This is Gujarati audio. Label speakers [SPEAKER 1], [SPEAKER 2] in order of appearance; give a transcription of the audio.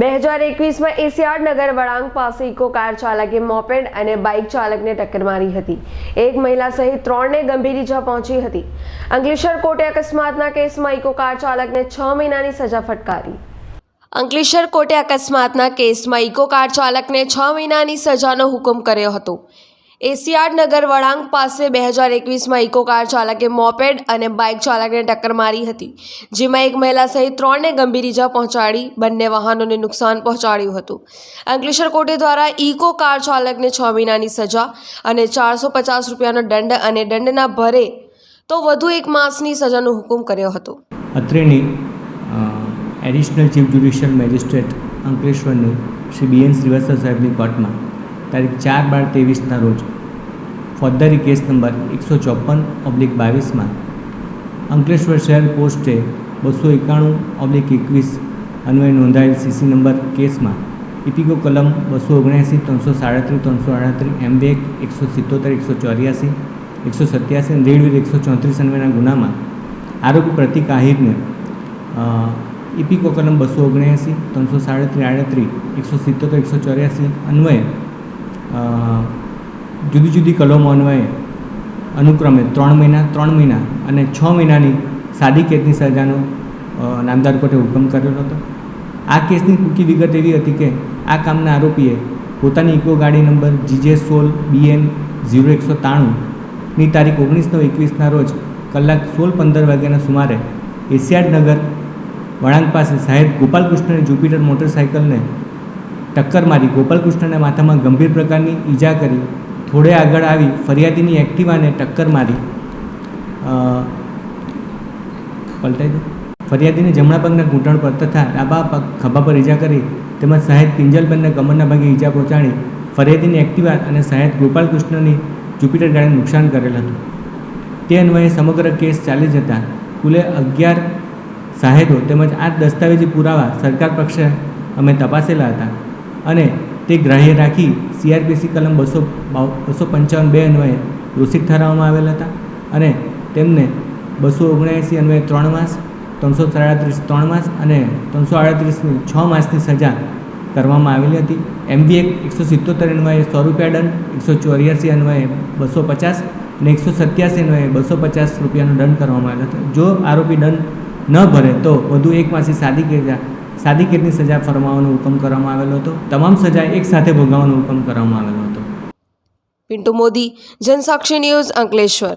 [SPEAKER 1] બે હજાર એકવીસમાં એશિયાડ નગર વળાંક પાસે ઇકો કાર ચાલકે મોપેડ અને બાઇક ચાલકને ટક્કર મારી હતી. એક મહિલા સહિત ત્રણને ગંભીર ઇજા પહોંચી હતી. અંકલેશ્વર કોર્ટે અકસ્માતના કેસમાં ઇકો કાર ચાલકને છ મહિનાની સજા ફટકારી. અંકલેશ્વર કોર્ટે અકસ્માતના કેસમાં ઇકો કાર ચાલકને છ મહિનાની સજાનો હુકમ કર્યો હતો. એશિયાડ નગર વળાંક પાસે બે હજાર એકવીસમાં ઇકો કાર ચાલકે મોપેડ અને બાઇક ચાલકને ટક્કર મારી હતી, જેમાં એક મહિલા સહિત ત્રણને ગંભીર ઇજા પહોંચાડી, બંને વાહનોને નુકસાન પહોંચાડ્યું હતું. અંકલેશ્વર કોર્ટે દ્વારા ઇકો કાર ચાલકને છ મહિનાની સજા અને ચારસો પચાસ રૂપિયાનો દંડ અને દંડના ભરે તો વધુ એક માસની સજાનો હુકમ કર્યો હતો.
[SPEAKER 2] અત્રેની એડિશનલ ચીફ જ્યુડિશિયલ મેજિસ્ટ્રેટ અંકલેશ્વરની શ્રી બીએન શ્રીવાસ્તવ સાહેબની કોર્ટમાં તારીખ ચાર બાર ત્રેવીસના રોજ. ફોજદારી કેસ નંબર એકસો ચોપન ઓબ્લિક બાવીસમાં અંકલેશ્વર શહેર પોસ્ટે બસો એકાણું ઓબ્લિક એકવીસ અન્વયે નોંધાયેલ સીસી નંબર કેસમાં ઇપિકો કલમ બસો ઓગણ્યાસી, ત્રણસો સાડત્રીસ, ત્રણસો આડત્રીસ એમબેક એકસો સિત્તોતેર, એકસો ચોર્યાસી, એકસો સત્યાસી અને રેડવીર એકસો ચોત્રીસ અન્વયના ગુનામાં આરોપી પ્રતિક આહિરને ઇપિકો કલમ બસો ઓગણ્યાસી, ત્રણસો સાડત્રીસ, આડત્રીસ, એકસો સિત્તોતેર, એકસો ચોર્યાસી અન્વયે જુદી જુદી કલમો અન્વયે અનુક્રમે ત્રણ મહિના ત્રણ મહિના અને છ મહિનાની સાદી કેદની સજાનો નામદાર કોર્ટે હુકમ કરેલો હતો. આ કેસની ટૂંકી વિગત એવી હતી કે આ કામના આરોપીએ પોતાની ઇકો ગાડી નંબર જીજે સોલ બીએન ઝીરો એકસો ત્રાણુંની તારીખ ઓગણીસ નવ એકવીસના રોજ કલાક સોળ પંદર વાગ્યાના સુમારે એશિયાડ નગર વળાંક પાસે સાહેબ ગોપાલકૃષ્ણની જુપિટર મોટરસાઇકલને ટક્કર મારી. ગોપાલકૃષ્ણના માથામાં ગંભીર પ્રકારની ઈજા કરી. થોડે આગળ આવી ફરિયાદીની એક્ટિવાને ટક્કર મારી. પલટાઈ દો. ફરિયાદીને જમણા પગના ઘૂંટણ પર તથા ડાબા પગ ખભા પર ઈજા કરી. તેમજ સાહેબ કિંજલબેનના કમરના ભાગે ઈજા પહોંચાડી ફરિયાદીની એક્ટિવા અને સાહેબ ગોપાલકૃષ્ણની જુપિટર ગાડીને નુકસાન કરેલ હતું. તે અન્વયે સમગ્ર કેસ ચાલી જતા કુલે અગિયાર સાહેબો તેમજ આઠ દસ્તાવેજી પુરાવા સરકાર પક્ષે અમે તપાસેલા હતા. અને તે ગ્રાહ્ય રાખી સીઆરપીસી કલમ બસો બસો પંચાવન બે અન્વયે દોષિત ઠરાવવામાં આવેલ હતા. અને તેમને બસો ઓગણએંસી અન્વયે ત્રણ માસ, ત્રણસો સાડત્રીસ ત્રણ માસ અને ત્રણસો આડત્રીસની છ માસની સજા કરવામાં આવેલી હતી. એમબી એક એકસો સિત્તોતેર અન્વયે સો રૂપિયા દંડ, એકસો ચોર્યાસી અન્વયે બસો પચાસ અને એકસો સત્યાસી અન્વયે બસો પચાસ રૂપિયાનો દંડ કરવામાં આવેલો હતો. જો આરોપી દંડ ન ભરે તો વધુ એક માસી સાદી કેદા સાદી કેદની સજા ફરમાવવાનો હુકમ કરવામાં આવેલો હતો. તમામ સજા એક સાથે ભોગવવાનો હુકમ કરવામાં આવેલો હતો.
[SPEAKER 1] પિન્ટુ મોદી, જનસાક્ષી ન્યૂઝ અંકલેશ્વર.